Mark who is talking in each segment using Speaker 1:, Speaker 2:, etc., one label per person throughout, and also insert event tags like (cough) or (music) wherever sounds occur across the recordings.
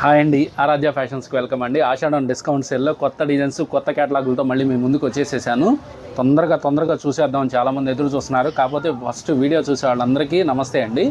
Speaker 1: Hi అండి ఆరాధ్య ఫ్యాషన్స్కి welcome అండి. ఆషాఢం discount సేల్లో కొత్త డిజైన్స్ కొత్త కేటలాగులతో మళ్ళీ మీ ముందుకు వచ్చేసేసాను. తొందరగా తొందరగా చూసేద్దాం చాలామంది ఎదురు చూస్తున్నారు. కాకపోతే ఫస్ట్ వీడియో చూసే వాళ్ళందరికీ నమస్తే అండి.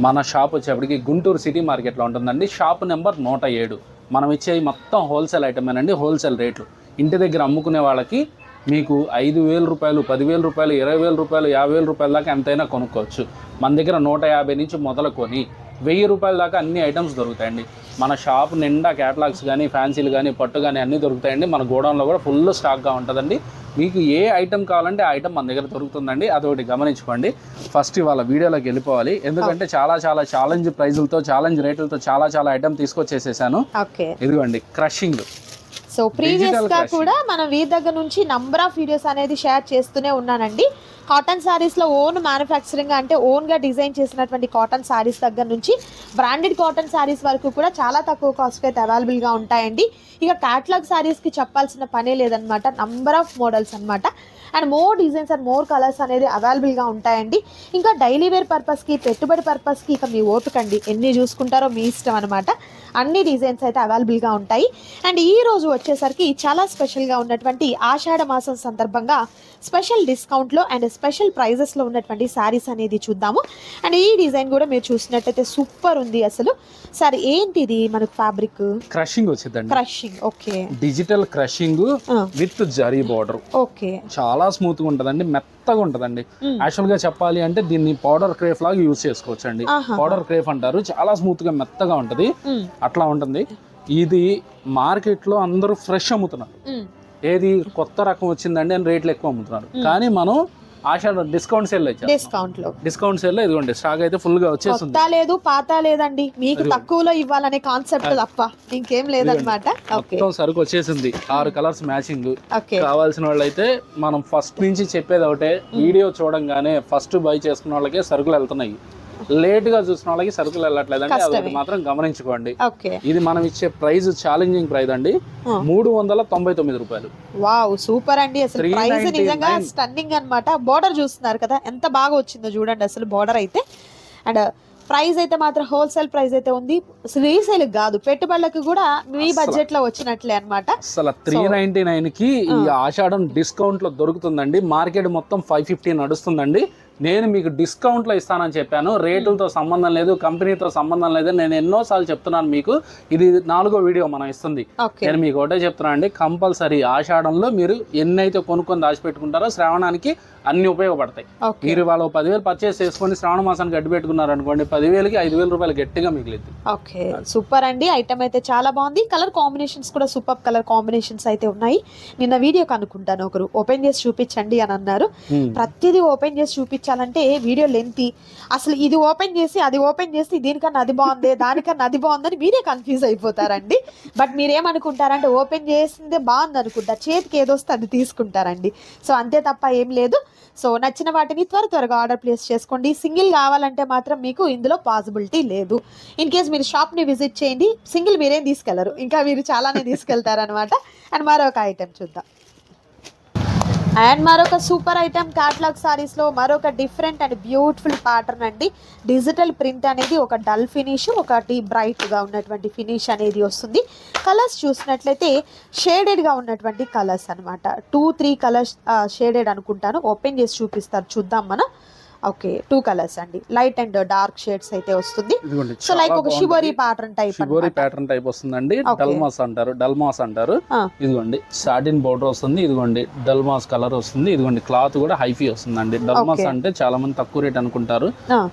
Speaker 1: మన షాప్ వచ్చేప్పటికి గుంటూరు సిటీ మార్కెట్లో ఉంటుందండి. షాప్ నెంబర్ నూట ఏడు. మనం ఇచ్చే మొత్తం హోల్సేల్ ఐటమేనండి హోల్సేల్ రేట్లు. ఇంటి దగ్గర అమ్ముకునే వాళ్ళకి మీకు ఐదు వేల రూపాయలు పదివేల రూపాయలు ఇరవై వేల రూపాయలు యాభై వేల రూపాయల దాకా ఎంతైనా కొనుక్కోవచ్చు. మన దగ్గర నూట యాభై నుంచి మొదలుకొని వెయ్యి రూపాయల దాకా అన్ని ఐటమ్స్ దొరుకుతాయండి. మన షాప్ నిండా క్యాటలాగ్స్ కానీ ఫ్యాన్సీలు కానీ పట్టు కానీ అన్నీ దొరుకుతాయండి. మన గోడౌన్లో కూడా ఫుల్ స్టాక్గా ఉంటుందండి. మీకు ఏ ఐటమ్ కావాలంటే ఆ ఐటమ్ మన దగ్గర దొరుకుతుందండి. అదొకటి గమనించుకోండి. ఫస్ట్ ఇవాళ వీడియోలోకి వెళ్ళిపోవాలి. ఎందుకంటే చాలా చాలా ఛాలెంజ్ ప్రైజులతో ఛాలెంజ్ రేట్లతో చాలా చాలా ఐటమ్ తీసుకొచ్చేసేసాను. ఇదిగోండి క్రషింగ్
Speaker 2: సో
Speaker 1: ప్రీవియస్గా.
Speaker 2: కూడా మనం వీరి దగ్గర నుంచి నంబర్ ఆఫ్ వీడియోస్ అనేది షేర్ చేస్తూనే ఉన్నానండి. కాటన్ సారీస్లో ఓన్ మ్యానుఫ్యాక్చరింగ్ అంటే ఓన్గా డిజైన్ చేసినటువంటి కాటన్ సారీస్ దగ్గర నుంచి బ్రాండెడ్ కాటన్ సారీస్ వరకు కూడా చాలా తక్కువ కాస్ట్ అయితే అవైలబుల్గా ఉంటాయండి. ఇక క్యాటలాగ్ సారీస్కి చెప్పాల్సిన పనే లేదనమాట నంబర్ ఆఫ్ మోడల్స్ అన్నమాట. And more designs and more colours అనేది అవైలబుల్గా ఉంటాయండి. ఇంకా డైలీ వేర్ పర్పస్కి పెట్టుబడి పర్పస్కి ఇక మీ ఓపికండి ఎన్ని చూసుకుంటారో మీ ఇష్టం అనమాట అన్ని డిజైన్స్ అయితే అవైలబుల్గా ఉంటాయి. అండ్ ఈ రోజు వచ్చేసరికి చాలా స్పెషల్గా ఉన్నటువంటి ఆషాఢ మాసం సందర్భంగా స్పెషల్ డిస్కౌంట్లో అండ్ స్పెషల్ ప్రైజెస్లో ఉన్నటువంటి శారీస్ అనేది చూద్దాము. అండ్ ఈ డిజైన్ కూడా మీరు చూసినట్టయితే సూపర్ ఉంది అసలు. సరే ఏంటిది మనకు ఫ్యాబ్రిక్?
Speaker 1: క్రషింగ్ వచ్చిందండి.
Speaker 2: Crushing okay.
Speaker 1: Digital crushing with zari border.
Speaker 2: Okay.
Speaker 1: చాలా స్మూత్గా ఉంటదండి మెత్తగా ఉంటదండి. యాక్చువల్గా చెప్పాలి అంటే దీన్ని పౌడర్ క్రేఫ్ లాగా యూజ్ చేసుకోవచ్చు అండి. పౌడర్ క్రేఫ్ అంటారు. చాలా స్మూత్గా మెత్తగా ఉంటది. అట్లా ఉంటుంది. ఇది మార్కెట్లో అందరూ ఫ్రెష్ అమ్ముతున్నారు. ఏది కొత్త రకం వచ్చిందండి అని రేట్లు ఎక్కువ అమ్ముతున్నారు. కానీ మనం ఆశ డిస్కౌంట్ సేల్ డిస్కౌంట్లో
Speaker 2: డిస్కౌంట్
Speaker 1: సేల్ ఇదిగోండి స్టాక్ అయితే ఫుల్గా వచ్చేస్తుంది.
Speaker 2: కొత్త లేదు పాత లేదండి. మీకు తక్కువలో ఇవ్వాలనే కాన్సెప్ట్ తప్ప. ఇంకేం లేదనమాట ఓకే
Speaker 1: మొత్తం సరుకు వచ్చేసింది. ఆరు కలర్స్ మ్యాచింగ్ కావాల్సిన వాళ్ళైతే మనం ఫస్ట్ నుంచి చెప్పేది ఒకటే. వీడియో చూడంగానే ఫస్ట్ బై చేసుకున్న వాళ్ళకే సరుకులు వెళ్తున్నాయి. లేట్గా చూసిన వాళ్ళకి సరుకులు వెళ్ళట్లేదండి అది మాత్రం గమనించుకోండి.
Speaker 2: ఓకే.
Speaker 1: ఇది మనం ఇచ్చే ప్రైస్ ఛాలెంజింగ్ ప్రైస్ అండి. మూడు వందల తొంభై తొమ్మిది రూపాయలు.
Speaker 2: వావ్ సూపర్ అండి. అసలు ప్రైస్
Speaker 1: 399.
Speaker 2: నిజంగా స్టన్నింగ్ అన్నమాట. బోర్డర్ చూస్తున్నారు కదా ఎంత బాగా వచ్చిందో చూడండి అసలు బోర్డర్ అయితే. అండ్ ప్రైస్ అయితే మాత్రం హోల్సేల్ ప్రైస్ అయితే ఉంది. రీసేల్ కాదు పెట్టుబడులకు కూడా మీ బడ్జెట్లో వచ్చినట్లే అన్నమాట.
Speaker 1: అసలు త్రీ నైన్టీ నైన్కి ఈ ఆషాఢం డిస్కౌంట్లో దొరుకుతుందండి. మార్కెట్ మొత్తం ఫైవ్ ఫిఫ్టీ నడుస్తుందండి. నేను మీకు డిస్కౌంట్లో ఇస్తానని చెప్పాను. రేటులతో సంబంధం లేదు కంపెనీతో సంబంధం లేదు. నేను ఎన్నోసార్లు చెప్తున్నాను మీకు. ఇది నాలుగో వీడియో మనం ఇస్తుంది. నేను మీకు ఒకటే చెప్తున్నా అండి. కంపల్సరీ ఆషాఢంలో మీరు ఎన్నైతే కొనుక్కొని దాచిపెట్టుకుంటారో శ్రావణానికి అన్ని ఉపయోగపడతాయి. మీరు వాళ్ళు పదివేలు పర్చేస్ చేసుకొని శ్రావణ మాసానికి గడ్డి పెట్టుకున్నారు అనుకోండి పదివేలకి ఐదు వేల రూపాయలు గట్టిగా మిగిలింది
Speaker 2: ఓకే. సూపర్ అండి. ఐటమ్ అయితే చాలా బాగుంది. కలర్ కాంబినేషన్స్ కూడా సూపర్ కలర్ కాంబినేషన్స్ అయితే ఉన్నాయి. నిన్న వీడియోకి అనుకుంటాను ఒకరు. ఓపెన్ చేసి చూపించండి అని అన్నారు. ప్రతిదీ ఓపెన్ చేసి చూపించాలంటే వీడియో లెంతి? అసలు ఇది ఓపెన్ చేసి అది ఓపెన్ చేసి దీనికన్నా అది బాగుంది దానికన్నా అది బాగుందని మీరే కన్ఫ్యూజ్ అయిపోతారండి. బట్ మీరేమనుకుంటారంటే ఓపెన్ చేసిందే బాగుంది అనుకుంటారు చేతికి ఏదొస్తే అది తీసుకుంటారండి. సో అంతే తప్ప ఏం లేదు. సో నచ్చిన వాటిని త్వర త్వరగా ఆర్డర్ ప్లేస్ చేసుకోండి. సింగిల్ కావాలంటే మాత్రం మీకు ఇందులో పాసిబిలిటీ లేదు. ఇన్ కేస్ మీరు షాప్ని విజిట్ చేయండి సింగిల్ మీరేం తీసుకెళ్ళరు. ఇంకా మీరు చాలానే తీసుకెళ్తారనమాట అండ్ మరొక ఐటెం చూద్దాం. అండ్ మరొక సూపర్ ఐటమ్ క్యాట్లాగ్ సారీస్లో మరొక డిఫరెంట్ అండ్ బ్యూటిఫుల్ ప్యాటర్న్ అండి. డిజిటల్ ప్రింట్ అనేది ఒక డల్ ఫినిష్ ఒకటి బ్రైట్గా ఉన్నటువంటి ఫినిష్ అనేది వస్తుంది. కలర్స్ చూసినట్లయితే షేడెడ్గా ఉన్నటువంటి కలర్స్ అన్నమాట. టూ త్రీ కలర్స్ షేడెడ్ అనుకుంటాను. ఓపెన్ చేసి చూపిస్తారు. చూద్దాం మనం. ఓకే టూ కలర్స్ అండి. లైట్ అండ్ డార్క్ షేడ్స్ అయితే వస్తుంది. సో లైక్ ఒక shibori pattern type
Speaker 1: shibori pattern type వస్తుందండి. డల్మాస్ అంటారు. డల్మాస్ అంటారు. ఇదిగోండి సాటిన్ బోర్డర్ వస్తుంది. ఇదిగోండి డల్మాస్ కలర్ వస్తుంది. ఇదిగోండి క్లాత్ కూడా హైఫీ వస్తుందండి. డల్మాస్. అంటే చాలా మంది తక్కువ రేట్ అనుకుంటారు.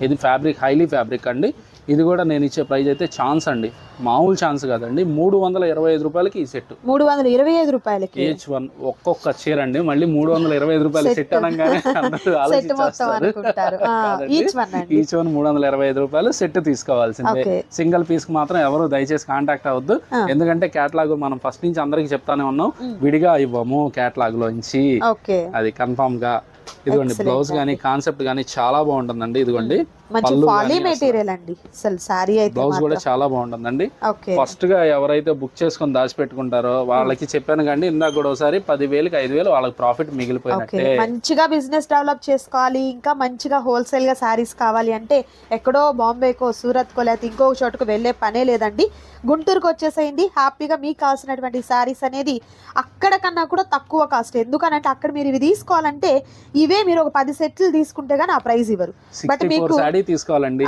Speaker 1: ఇది ఫ్యాబ్రిక్ హైలీ ఫ్యాబ్రిక్ అండి. ఇది కూడా నేను ఇచ్చే ప్రైస్ అయితే ఛాన్స్ అండి. మామూలు ఛాన్స్ కాదండి. మూడు వందల ఇరవై ఐదు రూపాయలకి ఈ సెట్.
Speaker 2: మూడు వందల ఇరవై ఐదు రూపాయలకి?
Speaker 1: ఏహెచ్ వన్ ఒక్కొక్క చీర అండి. మళ్ళీ మూడు వందల ఇరవై ఐదు రూపాయలు సెట్ అనగానే అందరూ (laughs) ఆలోచించేస్తారు.
Speaker 2: ఈచ్ వన్
Speaker 1: మూడు వందల ఇరవై ఐదు రూపాయలు సెట్ తీసుకోవాల్సిందే. సింగిల్ పీస్కి మాత్రం ఎవరు దయచేసి కాంటాక్ట్ అవ్వద్దు. ఎందుకంటే కేటలాగ్ మనం ఫస్ట్ నుంచి అందరికి చెప్తానే ఉన్నాం. విడిగా ఇవ్వము కేటలాగ్ లోంచి అది కన్ఫామ్గా. ఇదిగోండి బ్లౌజ్ కానీ కాన్సెప్ట్ కానీ చాలా బాగుంటుందండి. ఇదిగోండి గానీ
Speaker 2: మెటీరియల్ అండి. అసలు శారీ అయితే
Speaker 1: బ్లౌజ్ కూడా చాలా బాగుంటుందండి. ఫస్ట్గా ఎవరైతే బుక్ చేసుకొని దాచిపెట్టుకుంటారో వాళ్ళకి చెప్పాను కండి ఇందాక కూడా ఒకసారి పదివేలకి ఐదు వేలు వాళ్ళకి ప్రాఫిట్ మిగిలిపోయినట్టే.
Speaker 2: మంచిగా బిజినెస్ డెవలప్ చేసుకోవాలి ఇంకా మంచిగా హోల్సేల్గా శారీస్ కావాలి అంటే ఎక్కడో బాంబేకో సూరత్కో లేకపోతే ఇంకో చోటుకు వెళ్ళే పనే లేదండి. గుంటూరుకు వచ్చేసేయండి. హ్యాపీగా మీకు కావాల్సినటువంటి శారీస్ అనేది అక్కడ కన్నా కూడా తక్కువ కాస్ట్ ఎందుకనంటే అక్కడ మీరు ఇవి తీసుకోవాలంటే ఇవే మీరు ఒక పది సెట్లు తీసుకుంటే గానీ ఆ ప్రైస్ ఇవ్వరు. బట్ మీకు
Speaker 1: తీసుకోవాలండి.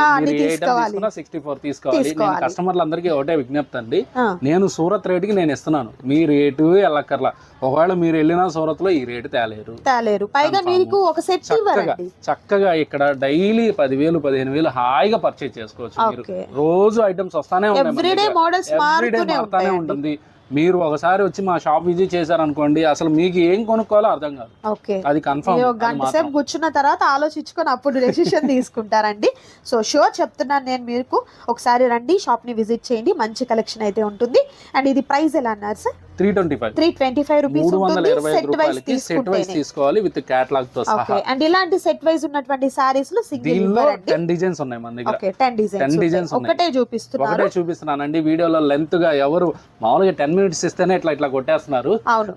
Speaker 1: సిక్స్టీ ఫోర్ తీసుకోవాలి. నేను
Speaker 2: తీసుకోవాలి.
Speaker 1: కస్టమర్లు అందరికీ ఒకటే విజ్ఞప్తి అండి నేను సూరత్ రేటుకి నేను ఇస్తున్నాను. మీ రేటు వెళ్ళక్కర్లా ఒకవేళ మీరు వెళ్ళినా సూరత్లో ఈ రేటు తేలేరు.
Speaker 2: తేలేరు. పైగా. మీకు ఒక సెట్
Speaker 1: చక్కగా ఇక్కడ డైలీ పదివేలు పదిహేను వేలు హాయిగా పర్చేజ్ చేసుకోవచ్చు మీరు. రోజు ఐటమ్స్ వస్తానే ఉంటాయి.
Speaker 2: మోడల్స్ మారుతూనే
Speaker 1: ఉంటుంది. మీరు ఒకసారి వచ్చి మా షాప్ విజిట్ చేశారనుకోండి అసలు మీకు ఏం కొనుక్కోవాలో అర్థం కాదు.
Speaker 2: ఓకే.
Speaker 1: అది కన్ఫర్మ్
Speaker 2: గంట సేపు కూర్చున్న తర్వాత ఆలోచించుకొని అప్పుడు డెసిషన్ (laughs) తీసుకుంటారండి. సో షూర్ చెప్తున్నాను నేను మీకు. ఒకసారి రండి షాప్ని విజిట్ చేయండి. మంచి కలెక్షన్ అయితే ఉంటుంది. అండ్ ఇది ప్రైస్ ఎలా అన్నారు sir
Speaker 1: three twenty five.
Speaker 2: Three twenty five rupees
Speaker 1: మూడు వందల ఇరవై ఐదు రూపాయలకి సెట్ వైజ్ తీసుకోవాలి విత్
Speaker 2: క్యాట్లాగ్తో
Speaker 1: సహా.
Speaker 2: అండ్ ఇలాంటి సెట్ వైజ్ ఉన్నటువంటి సారీస్లో
Speaker 1: దీనిలో టెన్ డిజైన్స్ ఉన్నాయి మన దగ్గర.
Speaker 2: టెన్
Speaker 1: 10
Speaker 2: డిజైన్స్. ఒకటే చూపిస్తున్నారు
Speaker 1: ఒకటే చూపిస్తున్నానండి. వీడియోలో లెంత్గా ఎవరు మామూలుగా టెన్ మినిట్స్ ఇస్తేనే ఇట్లా ఇట్లా కొట్టేస్తున్నారు.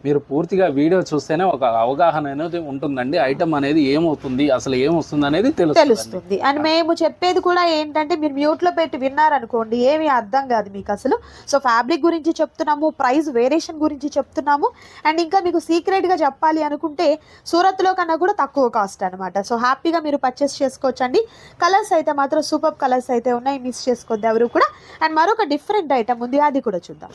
Speaker 1: మీరు పూర్తిగా వీడియో చూస్తేనే ఒక అవగాహన అనేది ఉంటుందండి. ఐటమ్ అనేది ఏమవుతుంది అసలు ఏమొస్తుంది అనేది తెలుస్తుంది.
Speaker 2: తెలుస్తుంది. అండ్ మేము చెప్పేది కూడా ఏంటంటే మీరు మ్యూట్లో పెట్టి విన్నారనుకోండి ఏమీ అర్థం కాదు మీకు అసలు. సో ఫ్యాబ్రిక్ గురించి చెప్తున్నాము ప్రైస్ వేరియేషన్ గురించి చెప్తున్నాము. అండ్ ఇంకా మీకు సీక్రెట్గా చెప్పాలి అనుకుంటే సూరత్లో కన్నా కూడా తక్కువ కాస్ట్ అన్నమాట. సో హ్యాపీగా మీరు పర్చేస్ చేసుకోవచ్చండి. కలర్స్ అయితే మాత్రం సూపర్ కలర్స్ అయితే ఉన్నాయి. మిస్ చేసుకోవద్దు ఎవరు కూడా. అండ్ మరొక డిఫరెంట్ ఐటమ్ ఉంది. అది కూడా చూద్దాం.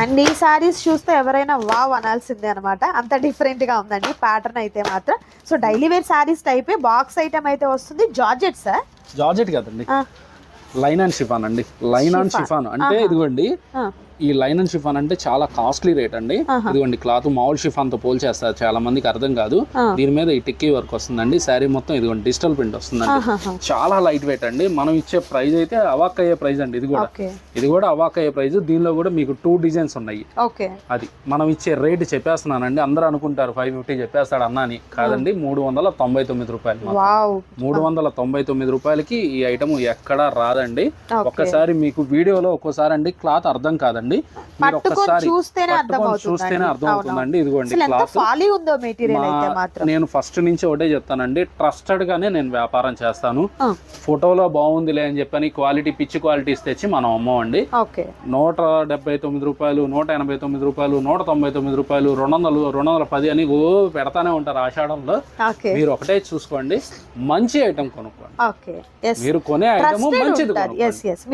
Speaker 2: అండ్ ఈ సారీస్ చూస్తే ఎవరైనా వావ్ అనాల్సిందే అనమాట అంత డిఫరెంట్గా ఉందండి. ప్యాటర్న్ అయితే మాత్రం. సో డైలీ వేర్ సారీస్ టైపే బాక్స్ ఐటమ్ అయితే వస్తుంది. జార్జెట్ సార్
Speaker 1: జార్జెట్ కదండి. లైన్ అండ్ షిఫాన్ అండి. Line and. షిఫాన్ అంటే. ఇదిగోండి. ఈ లైన్ అండ్ షిఫాన్ అంటే చాలా కాస్ట్లీ రేట్ అండి. ఇదిగోండి క్లాత్ మామూలు షిఫాన్తో పోల్చేస్తారు. చాలా మందికి అర్థం కాదు. దీని మీద ఈ టిక్కీ వర్క్ వస్తుందండి. శారీ మొత్తం ఇదిగోండి డిజిటల్ ప్రింట్ వస్తుందండి. చాలా లైట్ వెయిట్ అండి. మనం ఇచ్చే ప్రైస్ అయితే అవాక్ అయ్యే ప్రైస్ అండి. ఇది కూడా. ఇది కూడా అవాక్ అయ్యే ప్రైస్ దీనిలో కూడా మీకు టూ డిజైన్స్ ఉన్నాయి. అది మనం ఇచ్చే రేట్ చెప్పేస్తున్నానండి. అందరూ అనుకుంటారు ఫైవ్ ఫిఫ్టీ చెప్పేస్తాడు అన్న అని కాదండి మూడు వందల తొంభై తొమ్మిది రూపాయలు మూడు వందల తొంభై తొమ్మిది రూపాయలకి ఈ ఐటమ్ ఎక్కడా రాదండి. ఒక్కసారి మీకు వీడియోలో ఒక్కోసారి అండి క్లాత్ అర్థం కాదండి. మీరు ఒక్కసారి
Speaker 2: చూస్తేనే అర్థం
Speaker 1: అవుతుందండి ఇదిగోండి క్లాత్. నేను ఫస్ట్ నుంచి ఒకటే చెప్తానండి. ట్రస్టెడ్ గానే నేను వ్యాపారం చేస్తాను. ఫోటోలో బాగుందిలే అని చెప్పని క్వాలిటీ పిచ్చి క్వాలిటీస్ తెచ్చి మనం అమ్మమండి.
Speaker 2: ఓకే.
Speaker 1: నూట డెబ్బై తొమ్మిది రూపాయలు నూట ఎనభై తొమ్మిది రూపాయలు నూట తొంభై తొమ్మిది రూపాయలు రెండు వందలు రెండు వందల పది అని ఓ పెడతానే ఉంటారు ఆషాఢంలో. మీరు ఒకటే చూసుకోండి. మంచి ఐటమ్ కొనుక్కోండి. మీరు కొనే ఐటమ్ మంచిది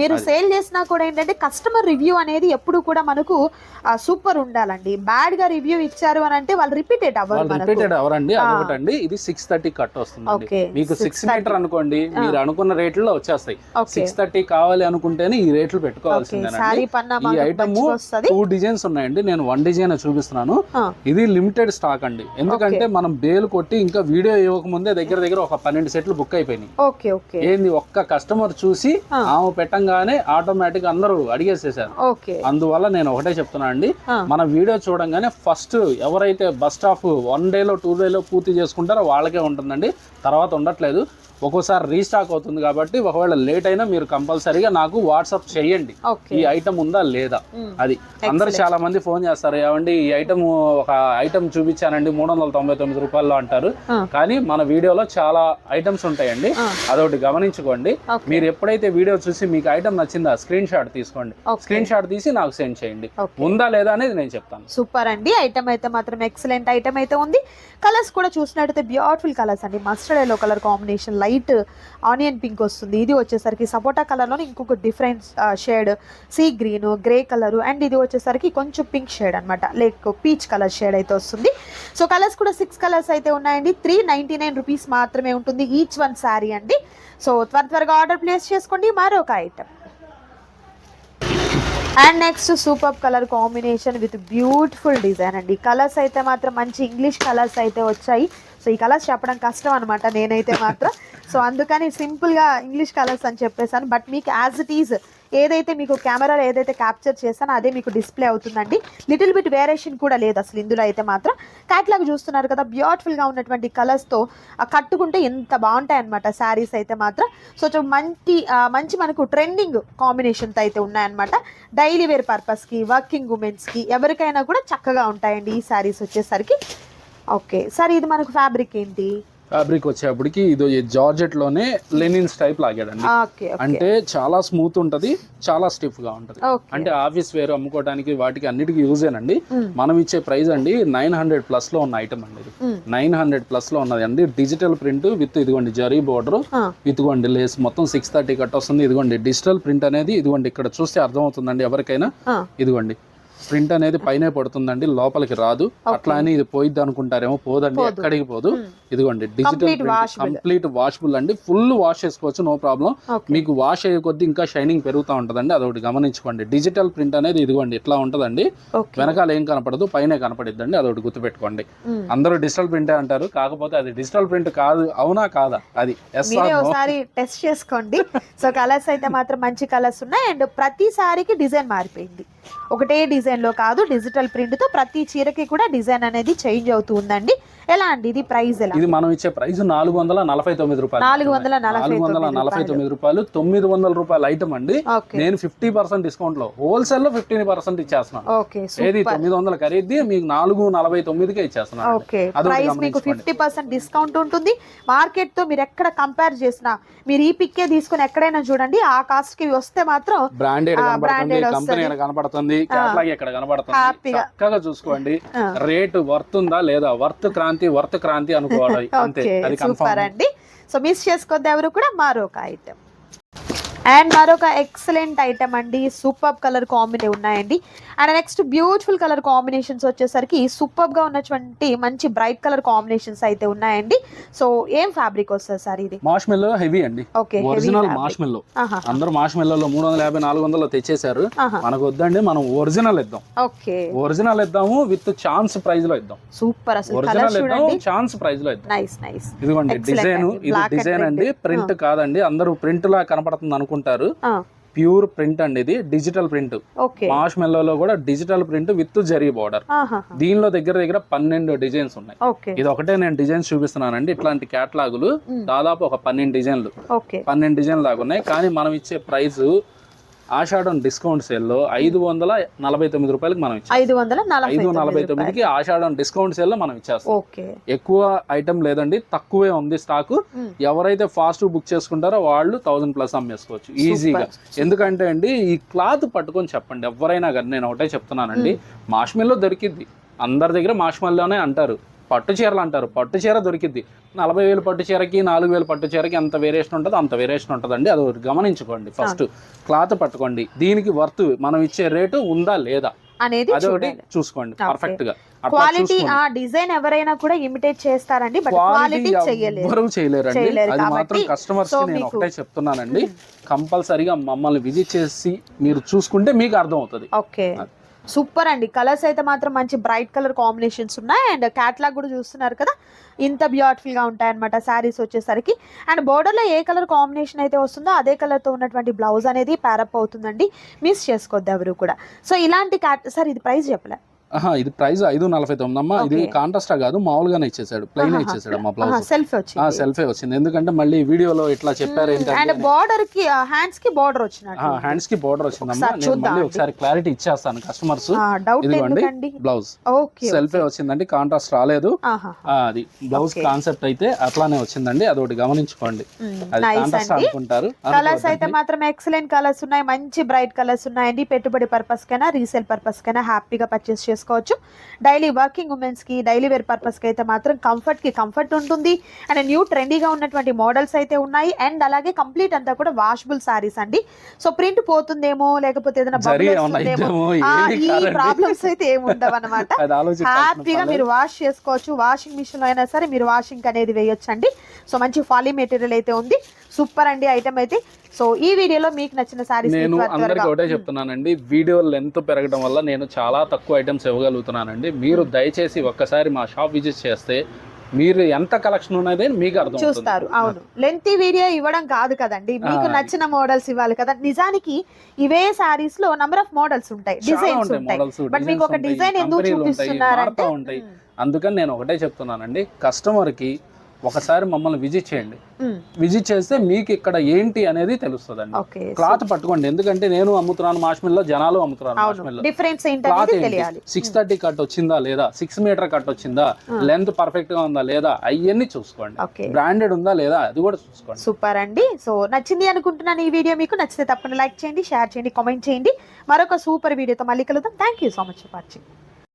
Speaker 2: మీరు సేల్ చేసినా కూడా ఏంటంటే కస్టమర్ రివ్యూ అనేది ఎప్పుడు కూడా మనకు సూపర్ ఉండాలండి. బ్యాడ్గా రివ్యూ ఇచ్చారు అని అంటే వాళ్ళు రిపీటెడ్ అవ్వరు మనకు.
Speaker 1: రిపీటెడ్ ఎవరండి
Speaker 2: ఆ.
Speaker 1: అదొకటండి. ఇది సిక్స్ థర్టీ కట్
Speaker 2: Okay,
Speaker 1: మీకు
Speaker 2: 630.
Speaker 1: సిక్స్ మీటర్ అనుకోండి మీరు అనుకున్న రేట్లలో వచ్చేస్తాయి. సిక్స్ థర్టీ కావాలి అనుకుంటేనే ఈ రేట్లు పెట్టుకోవాల్సిందేనండి. ఈ ఐటమ్
Speaker 2: వస్తుంది
Speaker 1: టూ డిజైన్స్ ఉన్నాయండి. నేను వన్ డిజైన్ చూపిస్తున్నాను. ఇది లిమిటెడ్ స్టాక్ అండి. ఎందుకంటే మనం బేలు కొట్టి ఇంకా వీడియో ఇవ్వకముందే దగ్గర దగ్గర ఒక పన్నెండు సెట్లు బుక్ అయిపోయినాయి.
Speaker 2: Okay okay.
Speaker 1: ఏంది ఒక్క కస్టమర్ చూసి. ఆమె పెట్టంగానే ఆటోమేటిక్ అందరూ అడిగేసేసారు.
Speaker 2: ఓకే.
Speaker 1: అందువల్ల నేను ఒకటే చెప్తున్నా అండి. మన వీడియో చూడంగానే ఫస్ట్ ఎవరైతే బస్ స్టాప్ వన్ డేలో టూ డేలో పూర్తి చేసుకుంటారో వాళ్ళకే ఉంటుందండి తర్వాత ఉండట్లేదు. ఒక్కోసారి రీస్టాక్ అవుతుంది కాబట్టి ఒకవేళ లేట్ అయినా మీరు కంపల్సరీగా నాకు వాట్సాప్ చేయండి. ఈ ఐటమ్ ఉందా లేదా. అది. అందరు చాలా మంది ఫోన్ చేస్తారు. ఏమండి ఈ ఐటమ్ ఒక ఐటమ్ చూపించానండి మూడు వందల తొంభై తొమ్మిది రూపాయల్లో అంటారు. కానీ మన వీడియోలో చాలా ఐటమ్స్ ఉంటాయండి. అదొకటి గమనించుకోండి. మీరు ఎప్పుడైతే వీడియో చూసి మీకు ఐటమ్ నచ్చిందా స్క్రీన్ షాట్ తీసుకోండి. స్క్రీన్ షాట్ తీసి నాకు సెండ్ చేయండి. ఉందా లేదా అనేది నేను చెప్తాను.
Speaker 2: సూపర్ అండి. ఐటమ్ అయితే మాత్రం ఎక్సలెంట్ ఐటమ్ అయితే ఉంది. కలర్స్ కూడా చూసినట్టయితే బ్యూటిఫుల్ కలర్స్ అండి. Mustard yellow colour combination light onion pink వస్తుంది. ఇది వచ్చేసరికి సపోటా కలర్లో ఇంకొక different shade sea green grey colour and ఇది వచ్చేసరికి కొంచెం పింక్ షేడ్ అనమాట లైక్ పీచ్ కలర్ షేడ్ అయితే వస్తుంది. సో కలర్స్ కూడా సిక్స్ కలర్స్ అయితే ఉన్నాయండి. త్రీ నైంటీ నైన్ రూపీస్ మాత్రమే ఉంటుంది ఈచ్ వన్ శారీ అండి. సో త్వర త్వరగా ఆర్డర్ ప్లేస్ చేసుకోండి. మరొక item and next super colour combination with beautiful design అండి. కలర్స్ అయితే మాత్రం మంచి ఇంగ్లీష్ కలర్స్ అయితే వచ్చాయి. సో ఈ కలర్స్ చెప్పడం కష్టం అనమాట నేనైతే మాత్రం. సో అందుకని సింపుల్గా ఇంగ్లీష్ కలర్స్ అని చెప్పేసాను బట్ మీకు యాజ్ ఇట్ ఈజ్ ఏదైతే మీకు కెమెరాలో ఏదైతే క్యాప్చర్ చేస్తానో అదే మీకు డిస్ప్లే అవుతుందండి. లిటిల్ బిట్ వేరియేషన్ కూడా లేదు అసలు ఇందులో అయితే మాత్రం. క్యాట్లాగ్ చూస్తున్నారు కదా బ్యూటిఫుల్గా ఉన్నటువంటి కలర్స్తో కట్టుకుంటే ఎంత బాగుంటాయి అనమాట శారీస్ అయితే మాత్రం. సో మంచి మంచి మనకు ట్రెండింగ్ కాంబినేషన్తో అయితే ఉన్నాయన్నమాట. డైలీ వేర్ పర్పస్కి వర్కింగ్ ఉమెన్స్కి ఎవరికైనా కూడా చక్కగా ఉంటాయండి ఈ శారీస్ వచ్చేసరికి. ఓకే. సార్ ఇది మనకు ఫ్యాబ్రిక్ ఏంటి?
Speaker 1: ఫ్యాబ్రిక్ వచ్చేప్పటికి ఇది జార్జెట్లోనే లెనిన్స్ టైప్ లాగాడండి అంటే చాలా స్మూత్ ఉంటది చాలా స్టిఫ్గా ఉంటది. అంటే ఆఫీస్ వేర్ అమ్ముకోవడానికి వాటికి అన్నిటికీ యూజ్ అండి
Speaker 2: మ్మ్.
Speaker 1: మనం ఇచ్చే ప్రైస్ అండి నైన్ హండ్రెడ్ ప్లస్లో ఉన్న ఐటమ్ అండి ఇది. నైన్ హండ్రెడ్ ప్లస్లో ఉన్నది. అండి డిజిటల్ ప్రింట్ విత్ ఇదిగోండి జరీ బోర్డర్ ఇదిగోండి లేస్ మొత్తం సిక్స్ థర్టీ కట్ వస్తుంది ఇదిగోండి డిజిటల్ ప్రింట్ అనేది ఇదిగోండి ఇక్కడ చూస్తే అర్థమవుతుందండి ఎవరికైనా.
Speaker 2: ఆ,
Speaker 1: ఇదిగోండి. ప్రింట్ అనేది పైనే పడుతుందండి లోపలికి రాదు. అట్లా అని ఇది పోయిద్ది అనుకుంటారేమో పోదండి
Speaker 2: పోదు.
Speaker 1: ఎక్కడికి పోదు. ఇదిగోండి డిజిటల్. కంప్లీట్ వాషబుల్ అండి. ఫుల్ వాష్ చేసుకోవచ్చు నో ప్రాబ్లం. మీకు వాష్ అయ్యే కొద్దీ ఇంకా షైనింగ్ పెరుగుతూ ఉంటుందండి అదొకటి గమనించుకోండి. డిజిటల్ ప్రింట్ అనేది ఇదిగోండి ఇట్లా ఉంటుందండి? వెనకాల ఏం కనపడదు పైనే కనపడిద్దండి అదొకటి గుర్తుపెట్టుకోండి. అందరూ డిజిటల్ ప్రింటే అంటారు కాకపోతే అది డిజిటల్ ప్రింట్ కాదు అవునా కాదా? అది
Speaker 2: ఒకసారి టెస్ట్ చేసుకోండి. (laughs) సో కలర్స్ అయితే మాత్రం మంచి కలర్స్ ఉన్నాయి అండ్ ప్రతి సారీకి డిజైన్ మారిపోయింది. ఒకటే డిజైన్లో కాదు డిజిటల్ ప్రింట్తో ప్రతి చీరకి కూడా డిజైన్ అనేది చేంజ్ అవుతూ ఉందండి. ఎలా అండి ఇది ప్రైస్ ఎలా?
Speaker 1: ఇది మనం ఇచ్చే ప్రైస్ నాలుగు వందల నలభై తొమ్మిది రూపాయలు.
Speaker 2: నాలుగు వందల
Speaker 1: నాలుగు వందల నలభై. తొమ్మిది రూపాయలు. తొమ్మిది వందల రూపాయల ఐటమ్ అండి. నేను ఫిఫ్టీ పర్సెంట్ డిస్కౌంట్లో హోల్సేల్లో ఫిఫ్టీన్ పర్సెంట్ ఇచ్చేస్తున్నాను.
Speaker 2: ఓకే
Speaker 1: ఏది తొమ్మిది వందల ఖరీదు మీకు నాలుగు నలభై తొమ్మిదికే ఇచ్చేస్తున్నాను.
Speaker 2: ఓకే ప్రైస్ మీకు. ఫిఫ్టీ పర్సెంట్ డిస్కౌంట్ ఉంటుంది. మార్కెట్తో మీరు ఎక్కడ కంపేర్ చేసినా మీరు ఈ పిక్కే తీసుకుని ఎక్కడైనా చూడండి ఆ కాస్ట్కి వస్తే మాత్రం
Speaker 1: బ్రాండెడ్
Speaker 2: branded
Speaker 1: కంపెనీ
Speaker 2: వస్తది.
Speaker 1: కనబడుతుంది ఇక్కడ కనబడుతుంది. చక్కగా చూసుకోండి. రేటు వర్త్ ఉందా లేదా? వర్త్ క్రాంతి వర్త్ క్రాంతి అనుకోవాలి. అంతే. అది కన్ఫర్మ్
Speaker 2: అండి. సో మిస్ చేసుకోద్ది ఎవరు కూడా మరొక ఐటమ్ అండ్ మరొక ఎక్సలెంట్ ఐటమ్ అండి. సూపర్ కలర్ కాంబినే ఉన్నాయండి. And next beautiful colour combinations వచ్చేసరికి సూపర్గా ఉన్నటువంటి మంచి బ్రైట్ కలర్ కాంబినేషన్స్ అయితే ఉన్నాయండి. సో ఏం ఫ్యాబ్రిక్ వస్తుంది సార్ ఇది?
Speaker 1: మాష్ మెల్లో హెవీ అండి.
Speaker 2: ఓకే
Speaker 1: ఒరిజినల్ మాష్ మెల్లో
Speaker 2: ఆహా.
Speaker 1: అందరూ మాష్ మెల్లలో మూడు వందల యాభై నాలుగు వందలు తెచ్చేశారు.
Speaker 2: ఆహా.
Speaker 1: మనకు వద్దండి మనం ఒరిజినల్ ఇద్దాం.
Speaker 2: ఓకే.
Speaker 1: ఒరిజినల్ ఇద్దాము విత్ ఛాన్స్ ప్రైస్లో ఇద్దాం.
Speaker 2: సూపర్ అసలు.
Speaker 1: ఒరిజినల్ ఇద్దాం ఛాన్స్ ప్రైస్లో ఇద్దాం.
Speaker 2: Nice nice.
Speaker 1: ఇదిగోండి డిజైన్. ఇది డిజైన్. అండి. ప్రింట్ కాదండి అందరూ ప్రింట్ లా కనపడుతుంది అనుకుంటారు ప్యూర్ ప్రింట్ అండి ఇది డిజిటల్ ప్రింట్. మాష్ మెల్లోలో కూడా digital print with zari border. దీనిలో దగ్గర దగ్గర పన్నెండు డిజైన్స్ ఉన్నాయి. ఇది ఒకటే నేను డిజైన్స్ చూపిస్తున్నానండి. ఇట్లాంటి క్యాటలాగులు. దాదాపు ఒక పన్నెండు డిజైన్లు. పన్నెండు డిజైన్లు దాకా ఉన్నాయి. కానీ మనం ఇచ్చే ప్రైస్ ఆషాఢం డిస్కౌంట్ సేల్లో ఐదు వందల నలభై తొమ్మిది రూపాయలకి మనం
Speaker 2: ఐదు వందల నలభై
Speaker 1: ఐదు నలభై. తొమ్మిదికి ఆషాఢం డిస్కౌంట్ సేల్లో మనం ఇచ్చేస్తాం.
Speaker 2: ఓకే.
Speaker 1: ఎక్కువ ఐటమ్ లేదండి తక్కువే ఉంది స్టాక్. ఎవరైతే ఫాస్ట్ బుక్ చేసుకుంటారో వాళ్ళు థౌసండ్ ప్లస్ అమ్మేసుకోవచ్చు ఈజీగా. ఎందుకంటే అండి ఈ క్లాత్ పట్టుకొని చెప్పండి ఎవరైనా కానీ నేను ఒకటే చెప్తున్నానండి మాష్మెల్లో దొరికిద్ది. అందరి దగ్గర మాష్మెల్లోనే అంటారు. పట్టు చీరలు అంటారు. పట్టు చీర దొరికిద్ది. నలభై వేలు పట్టు చీరకి నాలుగు వేలు పట్టు చీరకి ఎంత వేరియేషన్ ఉంటుందో అంత వేరియేషన్ ఉంటుందండి. అది గమనించుకోండి ఫస్ట్ క్లాత్ పట్టుకోండి. దీనికి వర్త్ మనం ఇచ్చే రేటు ఉందా లేదా
Speaker 2: అనేది
Speaker 1: అదొకటి. చూసుకోండి. పర్ఫెక్ట్గా.
Speaker 2: క్వాలిటీ. ఆ డిజైన్ ఎవరైనా కూడా ఇమిటేట్ చేస్తారండి బట్
Speaker 1: క్వాలిటీ
Speaker 2: చెయ్యలేదు
Speaker 1: ఎవ్వరూ చేయలేరండి.
Speaker 2: చేయలేరు
Speaker 1: అది మాత్రం కస్టమర్స్కి నేను ఒకటే చెప్తున్నానండి. (laughs) కంపల్సరీగా మమ్మల్ని విజిట్ చేసి మీరు చూసుకుంటే మీకు అర్థం అవుతుంది
Speaker 2: ఓకే సూపర్ అండి. కలర్స్ అయితే మాత్రం మంచి బ్రైట్ కలర్ కాంబినేషన్స్ ఉన్నాయి. అండ్ క్యాట్లాగ్ కూడా చూస్తున్నారు కదా ఇంత బ్యూటిఫుల్గా ఉంటాయన్నమాట శారీస్ వచ్చేసరికి. అండ్ బోర్డర్లో ఏ కలర్ కాంబినేషన్ అయితే వస్తుందో అదే కలర్తో ఉన్నటువంటి బ్లౌజ్ అనేది ప్యారప్ అవుతుందండి. మిస్ చేసుకోవద్దు ఎవరు కూడా. సో ఇలాంటి క్యాట్ సార్ ఇది ప్రైస్ చెప్పలే.
Speaker 1: ఇది ప్రైస్ ఐదు నలభై తొమ్మిది. అమ్మా ఇది. కాంట్రాస్ట్ కాదు మామూలుగానే ఇచ్చేసాడు. ప్లెయిన్ ఇచ్చేసాడు మా బ్లౌజ్
Speaker 2: సెల్ఫ్ వచ్చింది.
Speaker 1: సెల్ఫే వచ్చింది. ఎందుకంటే మళ్ళీ వీడియోలో ఇట్లా చెప్పారు ఏంటంటే
Speaker 2: బార్డర్కి హ్యాండ్స్కి బార్డర్ వచ్చినట్టు.
Speaker 1: హ్యాండ్స్కి బోర్డర్ వచ్చిందమ్మా నేను మళ్ళీ. ఒకసారి క్లారిటీ ఇచ్చేస్తాను కస్టమర్స్ ఇదిగోండి బ్లౌజ్ సెల్ఫే వచ్చిందండి కాంట్రాస్ట్ రాలేదు. అది బ్లౌజ్. కాన్సెప్ట్ అయితే అట్లానే వచ్చిందండి అదొకటి గమనించుకోండి. అది కాంట్రాస్ట్ అనుకుంటారు.
Speaker 2: కలర్స్ అయితే. మాత్రం ఎక్సలెంట్ కలర్స్ ఉన్నాయి మంచి బ్రైట్ కలర్స్ ఉన్నాయండి. పెట్టుబడి పర్పస్ కైనా రీసేల్ పర్పస్ కైనా హ్యాపీగా పర్చేస్ చేసుకోవచ్చు డైలీ వర్కింగ్ ఉమెన్స్కి డైలీ వేర్ పర్పస్కి అయితే మాత్రం కంఫర్ట్కి కంఫర్ట్ ఉంటుంది. అండ్ న్యూ ట్రెండీగా ఉన్నటువంటి మోడల్స్ అయితే ఉన్నాయి. అండ్ అలాగే కంప్లీట్ అంతా కూడా వాషబుల్ సారీస్ అండి. సో ప్రింట్ పోతుందేమో లేకపోతే ఏదైనా ఈ. ప్రాబ్లమ్స్ అయితే ఏమి ఉండవు అనమాట హ్యాపీగా మీరు. వాష్ చేసుకోవచ్చు. వాషింగ్ మిషన్లో అయినా సరే మీరు వాషింగ్ అనేది వేయొచ్చండి. సో మంచి ఫాలీ మెటీరియల్ అయితే ఉంది. సూపర్ అండి ఐటమ్ అయితే. సో ఈ వీడియోలో మీకు నచ్చిన సారీస్
Speaker 1: నేను అందరికి ఒకటే చెప్తున్నానండి. వీడియో లెంత్ పెరగడం వల్ల నేను చాలా తక్కువ ఐటమ్స్ ఇవ్వగలుగుతున్నానండి. మీరు దయచేసి ఒక్కసారి మా షాప్ విజిట్ చేస్తే మీరు ఎంత కలెక్షన్ ఉన్నది మీకు అర్థం
Speaker 2: చూస్తారు అవును. లెంత్ వీడియో ఇవ్వడం కాదు కదండి. మీకు. నచ్చిన మోడల్స్ ఇవ్వాలి కదా. నిజానికి ఇవే సారీస్లో నంబర్ ఆఫ్ మోడల్స్ ఉంటాయి డిజైన్స్ ఉంటాయి బట్ మీకు ఒక డిజైన్ ఎందుకు చూపిస్తున్నారంటే
Speaker 1: ఉంటాయి. అందుకని నేను ఒకటే చెప్తున్నానండి. కస్టమర్కి ఒకసారి మమ్మల్ని విజిట్ చేయండి. విజిట్ చేస్తే మీకు ఇక్కడ ఏంటి అనేది తెలుస్తుందండి.
Speaker 2: ఓకే
Speaker 1: క్లాత్ పట్టుకోండి. ఎందుకంటే నేను అమ్ముతున్నాను మాష్మిల్లో జనాలు అమ్ముతున్నారు
Speaker 2: అవును.
Speaker 1: మాష్మిల్లో.
Speaker 2: డిఫరెన్స్
Speaker 1: క్లాత్ ఏంటి? సిక్స్ థర్టీ కట్ వచ్చిందా లేదా? సిక్స్ మీటర్ కట్ వచ్చిందా? లెంత్ పర్ఫెక్ట్గా ఉందా లేదా? అవన్నీ చూసుకోండి. బ్రాండెడ్ ఉందా లేదా? అది కూడా చూసుకోండి.
Speaker 2: సూపర్ అండి. సో నచ్చింది అనుకుంటున్నాను ఈ వీడియో మీకు. నచ్చితే తప్పకుండా లైక్ చేయండి షేర్ చేయండి కామెంట్ చేయండి. మరొక సూపర్ వీడియోతో మళ్ళీ కలుద్దాం. Thank you so much for watching